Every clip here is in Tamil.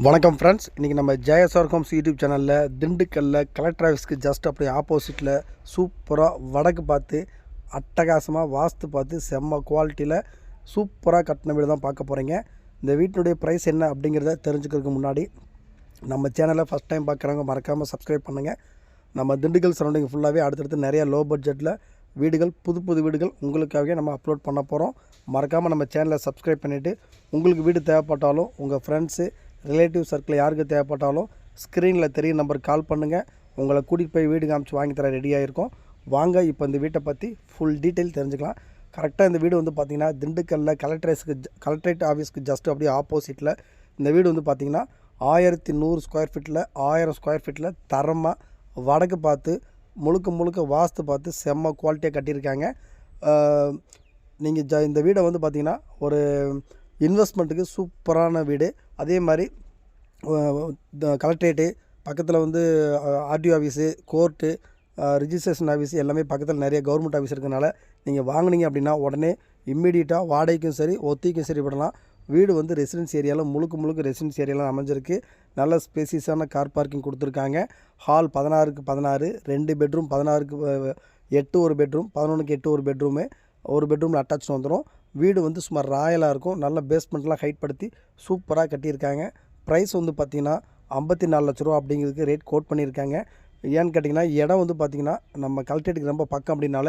வணக்கம் ஃப்ரெண்ட்ஸ் இன்றைக்கி நம்ம ஜெயசார் ஹோம்ஸ் யூடியூப் சேனலில் திண்டுக்கல்லில் கலெக்டர் ஆஃபீஸ்க்கு ஜஸ்ட் அப்படியே ஆப்போசிட்டில் சூப்பராக வடக்கு பார்த்து அட்டகாசமாக வாஸ்து பார்த்து செம்ம குவாலிட்டியில் சூப்பராக கட்டின வீடு தான் பார்க்க போகிறீங்க இந்த வீட்டினுடைய ப்ரைஸ் என்ன அப்படிங்கிறத தெரிஞ்சுக்கிறதுக்கு முன்னாடி நம்ம சேனலை ஃபஸ்ட் டைம் பார்க்குறவங்க மறக்காமல் சப்ஸ்கிரைப் பண்ணுங்கள் நம்ம திண்டுக்கல் சரௌண்டிங் ஃபுல்லாகவே அடுத்தடுத்து நிறைய லோ பட்ஜெட்டில் வீடுகள் புது புது வீடுகள் உங்களுக்காகவே நம்ம அப்லோட் பண்ண போகிறோம் மறக்காமல் நம்ம சேனலை சப்ஸ்கிரைப் பண்ணிவிட்டு உங்களுக்கு வீடு தேவைப்பட்டாலும் உங்கள் ஃப்ரெண்ட்ஸு ரிலேட்டிவ் சர்க்கிள் யாருக்கு தேவைப்பட்டாலும் ஸ்க்ரீனில் தெரிய நம்பருக்கு கால் பண்ணுங்கள் உங்களை கூட்டிகிட்டு போய் வீடு காமிச்சு வாங்கி தர ரெடியாக இருக்கும் வாங்க இப்போ இந்த வீட்டை பற்றி ஃபுல் டீட்டெயில் தெரிஞ்சுக்கலாம். கரெக்டாக இந்த வீடு வந்து பார்த்திங்கன்னா திண்டுக்கல்லில் கலெக்டரேஸுக்கு கலெக்டரேட் ஆஃபீஸ்க்கு ஜஸ்ட் அப்படியே ஆப்போசிட்டில் இந்த வீடு வந்து பார்த்திங்கன்னா ஆயிரத்தி நூறு ஸ்கொயர் ஃபீட்டில் ஆயிரம் ஸ்கொயர் ஃபீட்டில் தரமாக வடக்கு பார்த்து முழுக்க முழுக்க வாஸ்து பார்த்து செம்ம குவாலிட்டியாக கட்டியிருக்காங்க. நீங்கள் ஜ இந்த வீடை வந்து பார்த்திங்கன்னா ஒரு இன்வெஸ்ட்மெண்ட்டுக்கு சூப்பரான வீடு. அதே மாதிரி கலெக்ட்ரேட்டு பக்கத்தில் வந்து RTO office court registration office எல்லாமே பக்கத்தில் நிறைய கவர்மெண்ட் ஆஃபீஸ் இருக்கனால நீங்கள் வாங்குனீங்க அப்படின்னா உடனே இம்மீடியட்டாக வாடகைக்கும் சரி ஒத்திக்கும் சரி விடலாம். வீடு வந்து ரெசிடென்ஸ் ஏரியாவில் முழுக்க முழுக்க ரெசிடென்ஸ் ஏரியாவில் அமைஞ்சிருக்கு. நல்ல ஸ்பேசியஸான கார் பார்க்கிங் கொடுத்துருக்காங்க. ஹால் பதினாறுக்கு பதினாறு ரெண்டு பெட்ரூம் பதினாறுக்கு எட்டு ஒரு பெட்ரூம் பதினொன்றுக்கு எட்டு ஒரு பெட்ரூமு. ஒரு பெட்ரூமில் அட்டாச் வந்துடும் வீடு வந்து சுமார் ராயலாக இருக்கும். நல்ல பேஸ்மெண்ட்லாம் ஹைட் படுத்தி சூப்பராக கட்டியிருக்காங்க. ப்ரைஸ் வந்து பார்த்திங்கன்னா ஐம்பத்தி நாலு லட்ச ரூபா அப்படிங்கிறதுக்கு ரேட் கோட் பண்ணியிருக்காங்க. ஏன்னு கேட்டிங்கன்னா இடம் வந்து பார்த்திங்கன்னா நம்ம கலெக்டரேட்டுக்கு ரொம்ப பக்கம் அப்படின்னால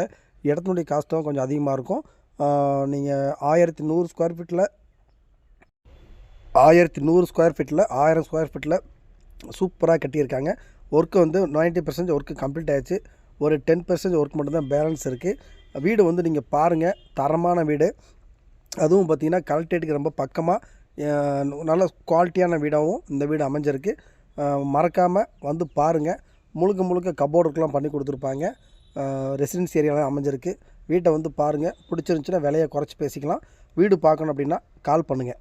இடத்தினுடைய காஸ்ட்டும் கொஞ்சம் அதிகமாக இருக்கும். நீங்கள் ஆயிரத்தி நூறு ஸ்கொயர் ஃபீட்டில் ஆயிரத்தி நூறு ஸ்கொயர் ஃபீட்டில் ஆயிரம் ஸ்கொயர் ஃபீட்டில் சூப்பராக கட்டியிருக்காங்க. ஒர்க்கு வந்து 90% பர்சன்ட் ஒர்க்கு கம்ப்ளீட் ஆயிடுச்சு. ஒரு டென் பர்சன்ட் ஒர்க் மட்டும்தான் பேலன்ஸ் இருக்குது வீடு வந்து நீங்கள் பாருங்கள் தரமான வீடு. அதுவும் பார்த்திங்கன்னா கலெக்டேட்டுக்கு ரொம்ப பக்கமாக நல்ல குவாலிட்டியான வீடாகவும் இந்த வீடு அமைஞ்சிருக்கு. மறக்காமல் வந்து பாருங்கள் முழுக்க முழுக்க கபோர்டுக்கெலாம் பண்ணி கொடுத்துருப்பாங்க. ரெசிடென்ஸ் ஏரியாலாம் அமைஞ்சிருக்கு. வீட்டை வந்து பாருங்கள் பிடிச்சிருந்துச்சின்னா விலையை குறைச்சி பேசிக்கலாம். வீடு பார்க்கணும் அப்படின்னா கால் பண்ணுங்கள்